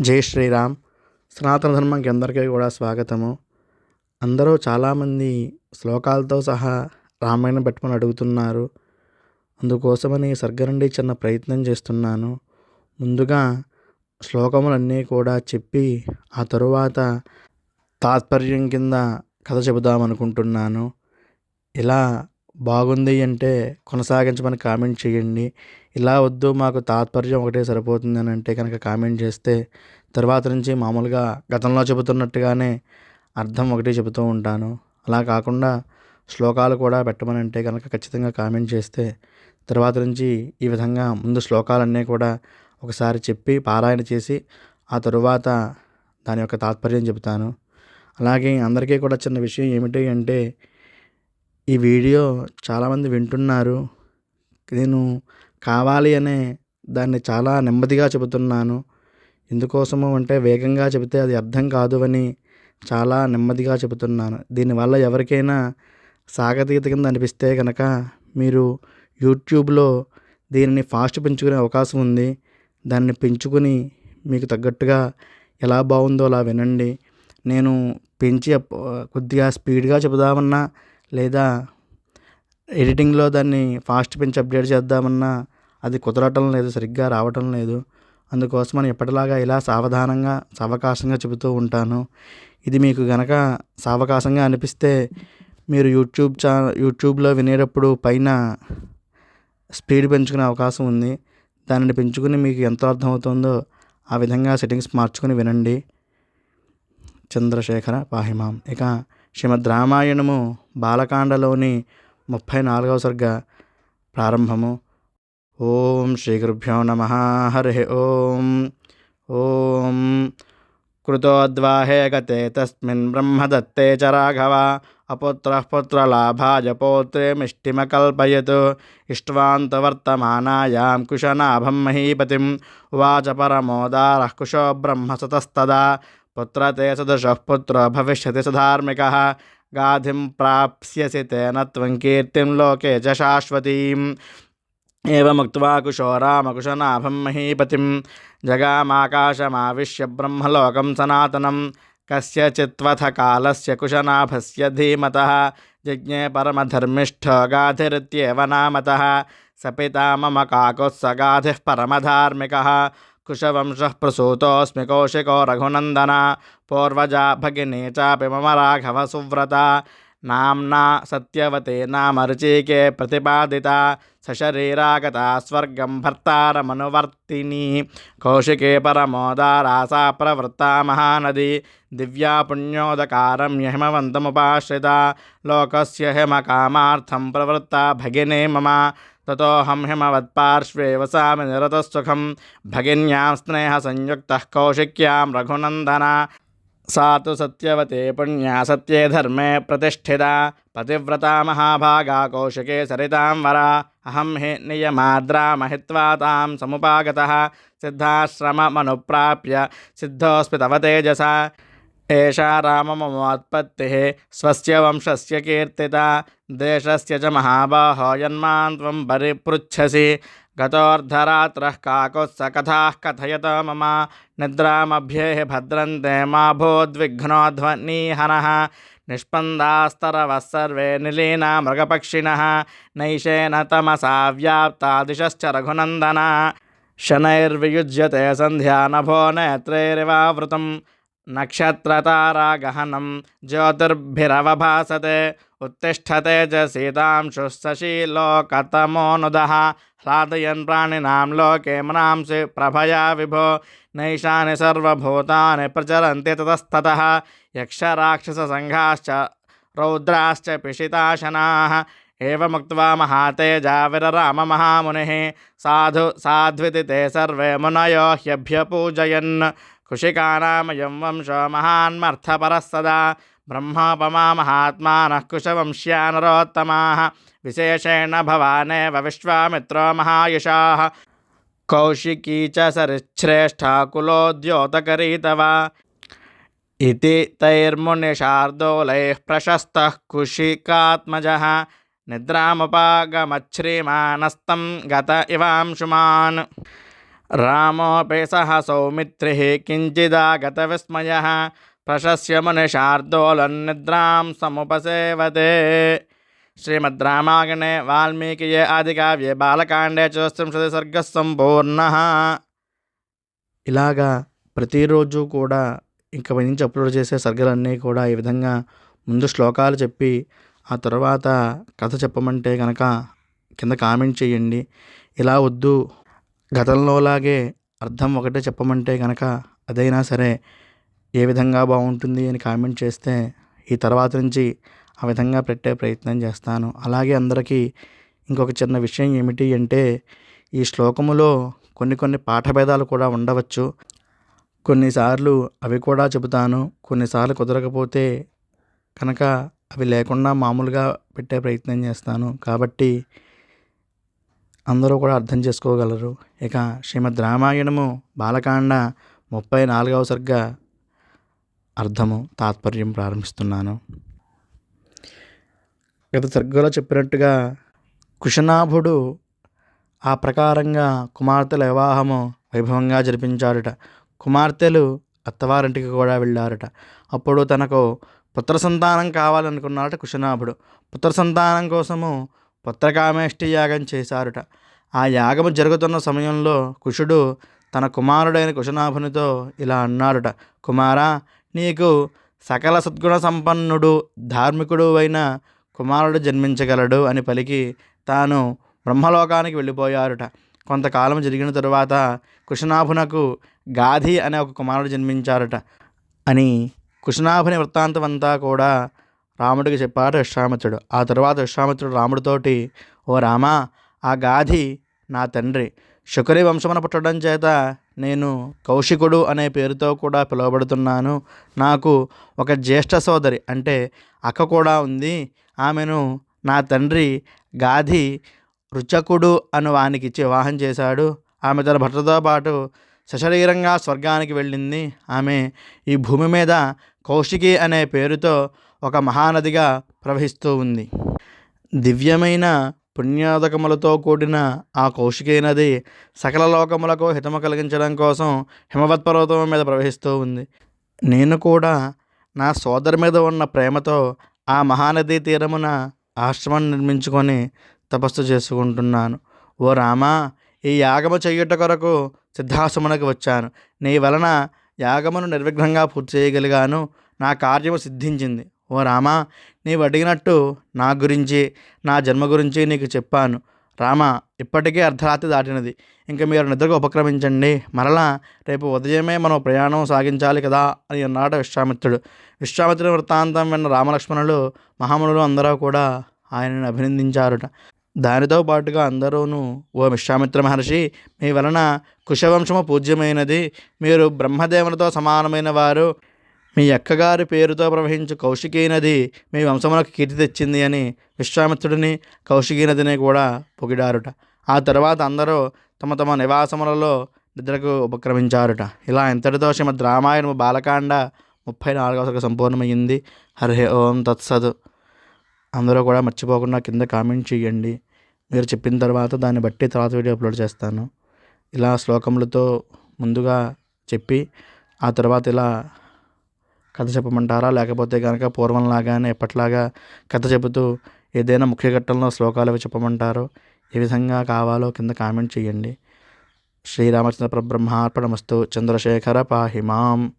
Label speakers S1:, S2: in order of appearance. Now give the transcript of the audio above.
S1: జై శ్రీరామ్. సనాతన ధర్మంకి అందరికీ కూడా స్వాగతము. అందరూ చాలామంది శ్లోకాలతో సహా రామాయణం పెట్టమని అడుగుతున్నారు. అందుకోసమని సర్గ నుండి చిన్న ప్రయత్నం చేస్తున్నాను. ముందుగా శ్లోకములన్నీ కూడా చెప్పి ఆ తరువాత తాత్పర్యం కింద కథ చెబుదామనుకుంటున్నాను ఇలా బాగుంది అంటే కొనసాగించమని కామెంట్ చేయండి. ఇలా వద్దు మాకు తాత్పర్యం ఒకటే సరిపోతుంది అని అంటే కనుక కామెంట్ చేస్తే తర్వాత నుంచి మామూలుగా గతంలో చెబుతున్నట్టుగానే అర్థం ఒకటి చెబుతూ ఉంటాను. అలా కాకుండా శ్లోకాలు కూడా పెట్టమని అంటే కనుక ఖచ్చితంగా కామెంట్ చేస్తే తర్వాత నుంచి ఈ విధంగా ముందు శ్లోకాలన్నీ కూడా ఒకసారి చెప్పి పారాయణ చేసి ఆ తరువాత దాని యొక్క తాత్పర్యం చెబుతాను. అలాగే అందరికీ కూడా చిన్న విషయం ఏమిటి అంటే ఈ వీడియో చాలామంది వింటున్నారు. నేను కావాలి అనే దాన్ని చాలా నెమ్మదిగా చెబుతున్నాను. ఎందుకోసము అంటే వేగంగా చెబితే అది అర్థం కాదు అని చాలా నెమ్మదిగా చెబుతున్నాను. దీనివల్ల ఎవరికైనా సాగతీత కింద అనిపిస్తే కనుక మీరు యూట్యూబ్లో దీనిని ఫాస్ట్ పెంచుకునే అవకాశం ఉంది. దాన్ని పెంచుకుని మీకు తగ్గట్టుగా ఎలా బాగుందో అలా వినండి. నేను పెంచి కొద్దిగా స్పీడ్గా చెబుదామన్నా లేదా ఎడిటింగ్లో దాన్ని ఫాస్ట్ పెంచి అప్డేట్ చేద్దామన్నా అది కుదరటం లేదు సరిగ్గా రావటం లేదు. అందుకోసమని ఎప్పటిలాగా ఇలా సావధానంగా సావకాశంగా చెబుతూ ఉంటాను. ఇది మీకు గనక సావకాశంగా అనిపిస్తే మీరు యూట్యూబ్ ఛా యూట్యూబ్లో వినేటప్పుడు పైన స్పీడ్ పెంచుకునే అవకాశం ఉంది. దానిని పెంచుకుని మీకు ఎంత అర్థమవుతుందో ఆ విధంగా సెట్టింగ్స్ మార్చుకొని వినండి. చంద్రశేఖర పాహిమాం. ఇక శ్రీమద్ రామాయణము బాలకాండలోని ముప్పై నాలుగవ సర్గ ప్రారంభము. ఓం శ్రీ గురుభ్యో నమ. హరి ఓం. ఓం. కృతోద్వాహే గతే తస్మిన్ బ్రహ్మదత్తే చ రాఘవ. అపుత్రః పుత్రలాభాయ పౌత్రే ఇష్ట్వాంతవర్తమానాయాం కుశనాభం మహీపతిం. ఉవాచ పరమోదారः కుశో బ్రహ్మ బ్రహ్మసతస్తదా పుత్రతే సదృశः పుత్ర భవిష్యతి సధార్మికः. गाधिं प्राप्स्यसि तेन त्वं कीर्तिं लोके च शाश्वतीम्। एवमुक्त्वा कुशो रामकुशनाभं महीपतिं। जगामाकाशमाविश्य ब्रह्मलोकं सनातनं। कस्यचित्त्वथ कालस्य कुशनाभस्य से धीमता परमधर्मिष्ठो गाधिरित्येव नामतः। स पिता मम काकुत्सगाधिः परमधार्मिकः। कुशवंश प्रसूतोऽस्मि कौशिको रघुनंदन पूर्वजा भगिनी चापि मम राघवसुव्रता। नाम्ना ऋचिके प्रतिपादिता, सशरीरागता स्वर्गं भर्तारमनुवर्तिनी। कौशिके परमोदारा सा प्रवृत्ता महानदी दिव्या पुण्योदकारं यहिमवन्तमुपाश्रिता। लोकस्य हिमकामार्थं प्रवृत्ता भगिनी मम, ततोऽहं हिमवत्पार्श्वे वसामि निरतस्सुखं भगिन्यां स्नेहसंयुक्तः कौशिक्यां रघुनन्दना। सा तु सत्यवते पुण्या सत्ये धर्मे प्रतिष्ठिता, पतिव्रता महाभागा कौशिके सरितां वरा। अहं हि नियमाद्रामहित्वा तां समुपागतः, सिद्धाश्रममनुप्राप्य सिद्धोऽस्मि तव तेजसा। एषा रामममोत्पत्तिः स्वस्य वंशस्य कीर्तिता, देशस्य च महाबाहो यन्मां त्वं परिपृच्छसि। गतोर्धरात्रः काकुत्सकथाः कथयत मम। निद्रामभ्येः भद्रन्ते मा भूद्विघ्नोध्वनीहनः निष्पन्दास्तरवः सर्वे निलीना मृगपक्षिणः। नैशेन तमसा व्याप्ता दिशश्च रघुनन्दन। शनैर्वियुज्यते सन्ध्या नभो नेत्रैरिवावृतं नक्षत्रतारागहनं ज्योतिर्भिरवभासते उत्तिष्ठते च सीतांशुः शशीलोकतमोनुदः ह्लादयन् प्राणिनां लोके मनांसि प्रभया विभो नैषानि सर्वभूतानि प्रचरन्ति ततस्ततः यक्षराक्षससङ्घाश्च रौद्राश्च पिशिताशनाः एवमुक्त्वा महातेजा विरराम महामुनिः साधु साध्विति ते सर्वे मुनयो ह्यभ्यपूजयन् कुशिकानामयं वंशो महान्मर्थपरः सदा ब्रह्मोपमा महात्मानः कुशवंश्या नरोत्तमाः विशेषेण भवानेव विश्वामित्रो महायशाः कौशिकी च सरिच्छ्रेष्ठा कुलोद्योतकरी तव इति तैर्मुनिशार्दूलैः प्रशस्तः कुशिकात्मजः। निद्रामुपागमच्छ्रीमानस्तं गत इवांशुमान्। రామోపి సహ సౌమిత్రి కించిదాగతవిస్మయ ప్రశస్య మనిషార్దోలన్నిద్రాం సముపసేవతే. శ్రీమద్ రామాయణే వాల్మీకియే ఆదికావ్యే బాలకాండే చతుస్త్రింశతి సర్గ సంపూర్ణ. ఇలాగా ప్రతిరోజు కూడా ఇంక నుంచి అప్లోడ్ చేసే సర్గలన్నీ కూడా ఈ విధంగా ముందు శ్లోకాలు చెప్పి ఆ తర్వాత కథ చెప్పమంటే కనుక కింద కామెంట్ చేయండి. ఇలా వద్దు. గతంలోలాగే అర్థం ఒకటే చెప్పమంటే కనుక అదైనా సరే ఏ విధంగా బాగుంటుంది అని కామెంట్ చేస్తే ఈ తర్వాత నుంచి ఆ విధంగా పెట్టే ప్రయత్నం చేస్తాను. అలాగే అందరికీ ఇంకొక చిన్న విషయం ఏమిటి అంటే ఈ శ్లోకములో కొన్ని కొన్ని పాఠభేదాలు కూడా ఉండవచ్చు. కొన్నిసార్లు అవి కూడా చెబుతాను. కొన్నిసార్లు కుదరకపోతే కనుక అవి లేకుండా మామూలుగా పెట్టే ప్రయత్నం చేస్తాను. కాబట్టి అందరూ కూడా అర్థం చేసుకోగలరు. ఇక శ్రీమద్ రామాయణము బాలకాండ ముప్పై నాలుగవ సర్గ అర్థము తాత్పర్యం ప్రారంభిస్తున్నాను. గత సర్గలో చెప్పినట్టుగా కుశనాభుడు ఆ ప్రకారంగా కుమార్తెల వివాహము వైభవంగా జరిపించాడట. కుమార్తెలు అత్తవారింటికి కూడా వెళ్ళారట. అప్పుడు తనకు పుత్ర సంతానం కావాలనుకున్నాడట కుశనాభుడు పుత్ర సంతానం కోసము పుత్రకామేష్టి యాగం చేశారుట. ఆ యాగము జరుగుతున్న సమయంలో కుషుడు తన కుమారుడైన కుశనాభునితో ఇలా అన్నాడుట. కుమారా నీకు సకల సద్గుణ సంపన్నుడు ధార్మికుడు అయిన కుమారుడు జన్మించగలడు అని పలికి తాను బ్రహ్మలోకానికి వెళ్ళిపోయారుట. కొంతకాలం జరిగిన తరువాత కుశనాభునకు గాధి అనే ఒక కుమారుడు జన్మించారట అని కుశనాభుని వృత్తాంతమంతా కూడా రాముడికి చెప్పాడు విశ్వామిత్రుడు ఆ తరువాత విశ్వామిత్రుడు రాముడితోటి ఓ రామా ఆ గాధి నా తండ్రి. శుకరి వంశమున పుట్టడం చేత నేను కౌశికుడు అనే పేరుతో కూడా పిలువబడుతున్నాను. నాకు ఒక జ్యేష్ఠ సోదరి అంటే అక్క కూడా ఉంది. ఆమెను నా తండ్రి గాధి రుచకుడు అని వానికి ఇచ్చి వివాహం చేశాడు. ఆమె తన భర్తతో పాటు సశరీరంగా స్వర్గానికి వెళ్ళింది. ఆమె ఈ భూమి మీద కౌశికి అనే పేరుతో ఒక మహానదిగా ప్రవహిస్తూ ఉంది. దివ్యమైన పుణ్యోదకములతో కూడిన ఆ కౌశికీ నది సకల లోకములకు హితము కలిగించడం కోసం హిమవత్ పర్వతం మీద ప్రవహిస్తూ ఉంది. నేను కూడా నా సోదరి మీద ఉన్న ప్రేమతో ఆ మహానదీ తీరమున ఆశ్రమం నిర్మించుకొని తపస్సు చేసుకుంటున్నాను. ఓ రామా ఈ యాగము చెయ్యుట కొరకు సిద్ధాశ్రమునకు వచ్చాను. నీ వలన యాగమును నిర్విఘ్నంగా పూర్తి చేయగలిగాను. నా కార్యము సిద్ధించింది. ఓ రామా నీవు అడిగినట్టు నా గురించి నా జన్మ గురించి నీకు చెప్పాను. రామ ఇప్పటికే అర్ధరాత్రి దాటినది. ఇంకా మీరు నిద్రకు ఉపక్రమించండి. మరలా రేపు ఉదయమే మనం ప్రయాణం సాగించాలి కదా అని అన్నాడు విశ్వామిత్రుడు. విశ్వామిత్రుడి వృత్తాంతం విన్న రామలక్ష్మణులు మహామునులు అందరూ కూడా ఆయనను అభినందించారుట. దానితో పాటుగా అందరూను ఓ విశ్వామిత్ర మహర్షి మీ వలన కుశవంశము పూజ్యమైనది. మీరు బ్రహ్మదేవులతో సమానమైన వారు. మీ అక్కగారి పేరుతో ప్రవహించు కౌశికీ నది మీ వంశములకు కీర్తి తెచ్చింది అని విశ్వామిత్రుడిని కౌశికీ నదిని కూడా పొగిడారుట. ఆ తర్వాత అందరూ తమ తమ నివాసములలో నిద్రకు ఉపక్రమించారుట. ఇలా ఇంతటితో శ్రీమద్ రామాయణము బాలకాండ ముప్పై నాలుగవ సంపూర్ణమైంది హరి ఓం తత్సత్. అందరూ కూడా మర్చిపోకుండా కింద కామెంట్ చేయండి. మీరు చెప్పిన తర్వాత దాన్ని బట్టి తర్వాత వీడియో అప్లోడ్ చేస్తాను. ఇలా శ్లోకములతో ముందుగా చెప్పి ఆ తర్వాత ఇలా కథ చెప్పమంటారా? లేకపోతే కనుక పూర్వంలాగానే ఎప్పట్లాగా కథ చెబుతూ ఏదైనా ముఖ్య ఘట్టంలో శ్లోకాలు అవి చెప్పమంటారో? ఏ విధంగా కావాలో కింద కామెంట్ చేయండి. శ్రీరామచంద్ర పరబ్రహ్మార్పణమస్తు చంద్రశేఖర పాహి మాం